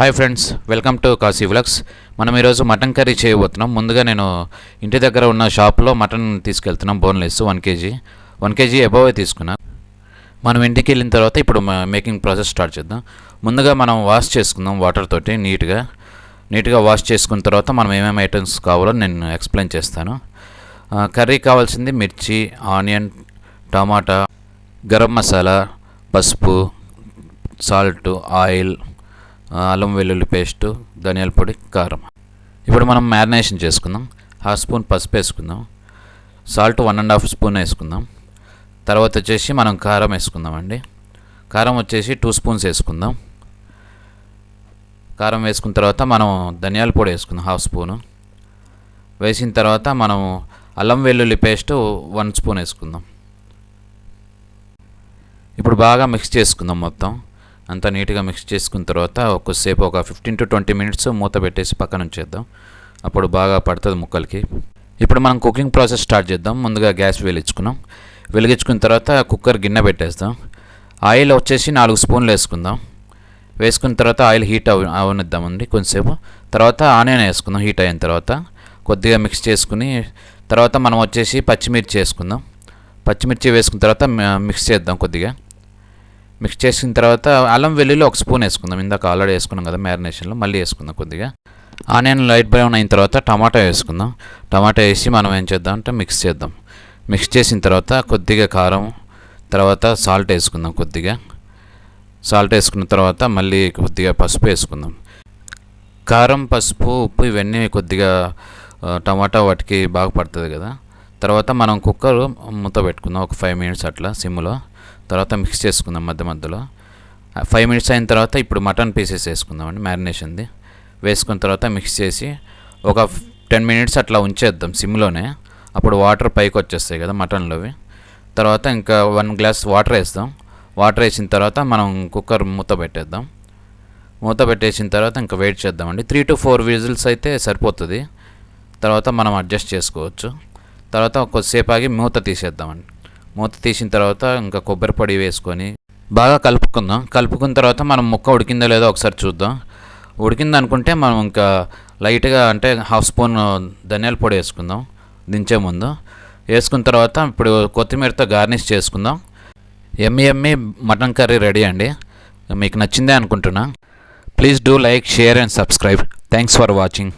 Hi friends welcome to Kashi vlogs మనం ఈరోజు mutton curry చేయబోతున్నాం. ముందుగా నేను ఇంటి దగ్గర ఉన్న షాప్లో మటన్ తీసుకెళ్తున్నాం boneless one KG one KG above తీసుకున్నా. మనం ఇంటికి వెళ్ళిన తర్వాత ఇప్పుడు మేకింగ్ ప్రాసెస్ స్టార్ట్ చేద్దాం. ముందుగా మనం వాష్ చేసుకుందాం వాటర్ తోటి నీట్గా. నీట్గా వాష్ చేసుకున్న తర్వాత మనం ఏమేమి ఐటమ్స్ కావాలో నేను ఎక్స్ప్లెయిన్ చేస్తాను. కర్రీ కావాల్సింది మిర్చి ఆనియన్ టమాటా గరం మసాలా పసుపు సాల్ట్ ఆయిల్ అల్లం వెల్లుల్లి పేస్టు ధనియాల పొడి కారం. ఇప్పుడు మనం మ్యారినేషన్ చేసుకుందాం. హాఫ్ స్పూన్ పసుపు వేసుకుందాం. Salt one and half spoon వేసుకుందాం. తర్వాత వచ్చేసి మనం కారం వేసుకుందామండి. కారం వచ్చేసి టూ స్పూన్స్ వేసుకుందాం. కారం వేసుకున్న తర్వాత మనం ధనియాల పొడి వేసుకుందాం హాఫ్ స్పూను. వేసిన తర్వాత మనం అల్లం వెల్లుల్లి పేస్ట్ వన్ స్పూన్ వేసుకుందాం. ఇప్పుడు బాగా మిక్స్ చేసుకుందాం మొత్తం. అంతా నీట్గా మిక్స్ చేసుకున్న తర్వాత ఒక్కసేపు ఒక ఫిఫ్టీన్ టు ట్వంటీ మినిట్స్ మూత పెట్టేసి పక్కన ఉంచేద్దాం. అప్పుడు బాగా పడుతుంది ముక్కలకి. ఇప్పుడు మనం కుకింగ్ ప్రాసెస్ స్టార్ట్ చేద్దాం. ముందుగా గ్యాస్ వెలిగించుకున్నాం. వెలిగించుకున్న తర్వాత కుక్కర్ గిన్నె పెట్టేస్తాం. ఆయిల్ వచ్చేసి నాలుగు స్పూన్లు వేసుకుందాం. వేసుకున్న తర్వాత ఆయిల్ హీట్ అవ అవనిద్దామండి కొంచెంసేపు తర్వాత ఆనియన్ వేసుకుందాం హీట్ అయిన తర్వాత. కొద్దిగా మిక్స్ చేసుకుని తర్వాత మనం వచ్చేసి పచ్చిమిర్చి వేసుకుందాం. పచ్చిమిర్చి వేసుకున్న తర్వాత మిక్స్ చేద్దాం కొద్దిగా. మిక్స్ చేసిన తర్వాత అల్లం వెల్లుల్లి ఒక స్పూన్ వేసుకుందాం. ఇందాక ఆల్రెడీ వేసుకున్నాం కదా మ్యారినేషన్లో మళ్ళీ వేసుకుందాం కొద్దిగా. ఆనియన్ లైట్ బ్రౌన్ అయిన తర్వాత టమాటా వేసుకుందాం. టమాటా వేసి మనం ఏం చేద్దాం అంటే మిక్స్ చేద్దాం. మిక్స్ చేసిన తర్వాత కొద్దిగా కారం తర్వాత సాల్ట్ వేసుకుందాం కొద్దిగా. సాల్ట్ వేసుకున్న తర్వాత మళ్ళీ కొద్దిగా పసుపు వేసుకుందాం. కారం పసుపు ఉప్పు ఇవన్నీ కొద్దిగా టమాటా వాటికి బాగా పడుతుంది కదా. తర్వాత మనం కుక్కర్ మూత పెట్టుకుందాం. ఒక ఫైవ్ మినిట్స్ అట్లా సిమ్లో. తర్వాత మిక్స్ చేసుకుందాం మధ్య మధ్యలో. ఫైవ్ మినిట్స్ అయిన తర్వాత ఇప్పుడు మటన్ పీసెస్ వేసుకుందామండి మ్యారినేషన్ది వేసుకున్న తర్వాత మిక్స్ చేసి ఒక టెన్ మినిట్స్ అట్లా ఉంచేద్దాం సిమ్లోనే. అప్పుడు వాటర్ పైకి వచ్చేస్తాయి కదా మటన్లోవి. తర్వాత ఇంకా వన్ గ్లాస్ వాటర్ వేస్తాం. వాటర్ వేసిన తర్వాత మనం కుక్కర్ మూత పెట్టేద్దాం. మూత పెట్టేసిన తర్వాత ఇంకా వెయిట్ చేద్దామండి. త్రీ టు ఫోర్ విజిల్స్ అయితే సరిపోతుంది. తర్వాత మనం అడ్జస్ట్ చేసుకోవచ్చు. తర్వాత కొద్దిసేపు ఆగి మూత తీసేద్దామండి. మూత తీసిన తర్వాత ఇంకా కొబ్బరి పొడి వేసుకొని బాగా కలుపుకుందాం. కలుపుకున్న తర్వాత మనం ముక్క ఉడికిందో లేదో ఒకసారి చూద్దాం. ఉడికింది అనుకుంటే మనం ఇంకా లైట్గా అంటే హాఫ్ స్పూన్ ధనియాల పొడి వేసుకుందాం. దించే ముందు వేసుకున్న తర్వాత ఇప్పుడు కొత్తిమీరతో గార్నిష్ చేసుకుందాం. ఎమ్మి ఎమ్మి మటన్ కర్రీ రెడీ అండి. మీకు నచ్చిందే అనుకుంటున్నా. Please do like share and subscribe. Thanks for watching.